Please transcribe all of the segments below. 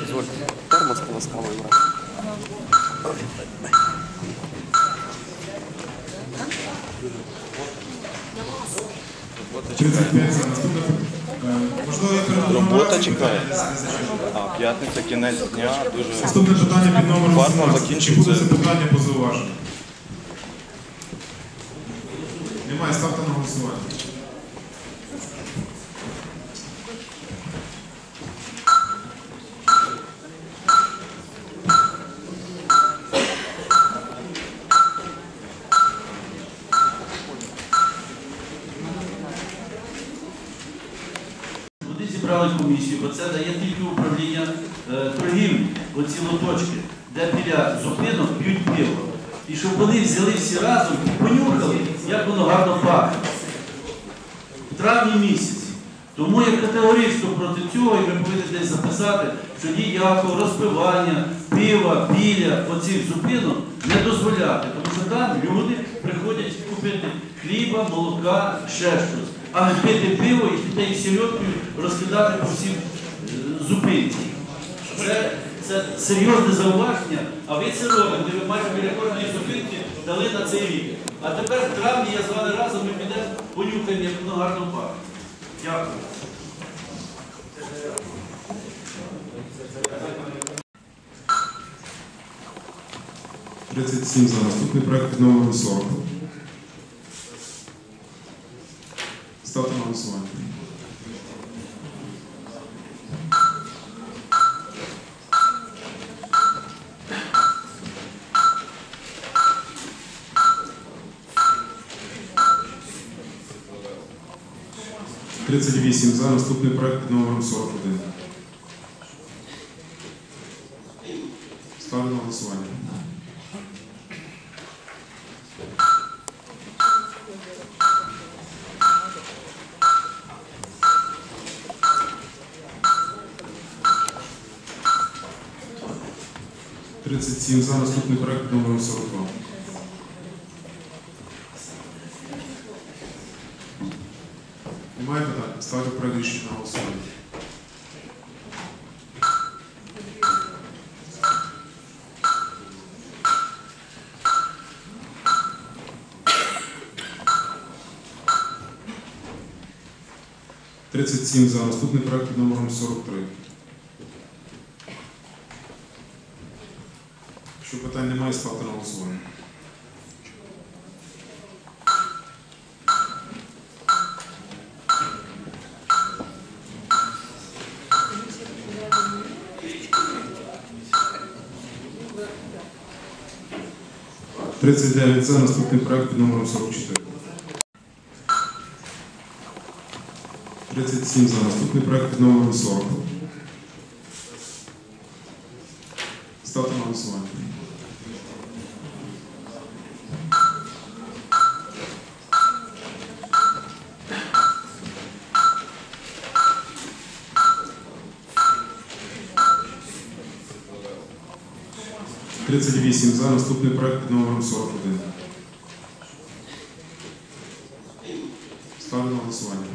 Дозвольте, термос полоскали брати. 35 за наступне. Можливо, я передумав. Робота чекає. А, п'ятниця, кінець дня, дуже Наступне питання під номером Фарма 17. Чи закінчується. буде запитання по зауваженню? Немає, ставте на голосування. Зібрали комісію, бо це дає тільки управління е, торгівлі, оці лоточки, де біля зупинок п'ють пиво. І щоб вони взяли всі разом і понюхали, як воно гарно пахне. В травні місяці. Тому я категорично проти цього, і ми повинні десь записати, що ніякого розпивання, пива, біля оцих зупинок не дозволяти. Тому що там люди приходять купити хліба, молока, ще щось. А пити пиво і піти і сільоткою розкидати по всім е, зупинці. Це, це серйозне зауваження, а ви це робите. Ви майже біля кожної зупинки дали на цей рік. А тепер в травні я з вами разом ми підемо понюхання воно гарно пахне. Дякую. – 37 за. Наступний проект номер 40. 38 за наступний проект під номером 41. Ставлю на голосування. Тридцять сім за наступний проект номер номером 42. Немає питань? Ставлю проект рішення на голосування. Тридцять сім за. Наступний проект під номером 43. Якщо питань немає, ставте на голосування. Тридцять дев'ять за. Наступний проект під номером 44. 37 за. Наступний проект під номером 40. Ставте на голосування. Тридцять вісім за. Наступний проект під номером 41. Ставлю на голосування.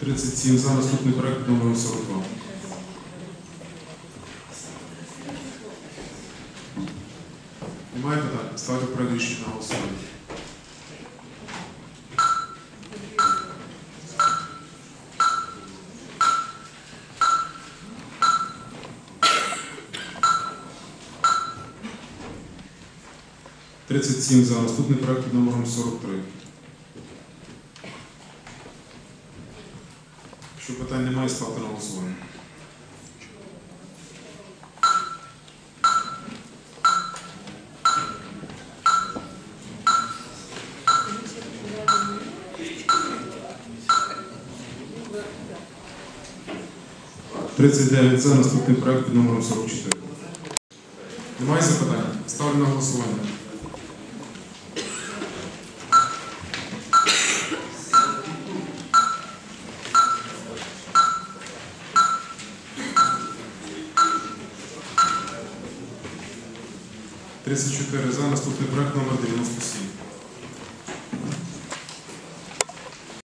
Тридцять сім за. Наступний проект під номером 42. Немає питань? Ставлю рішення на голосування. Тридцять сім за. Наступний проект під номером 43. Якщо питань немає, ставте на голосування. 39 за наступний проект під номером 44. Немає запитань? Ставлю на голосування. Тридцять чотири за наступний проект номер 97.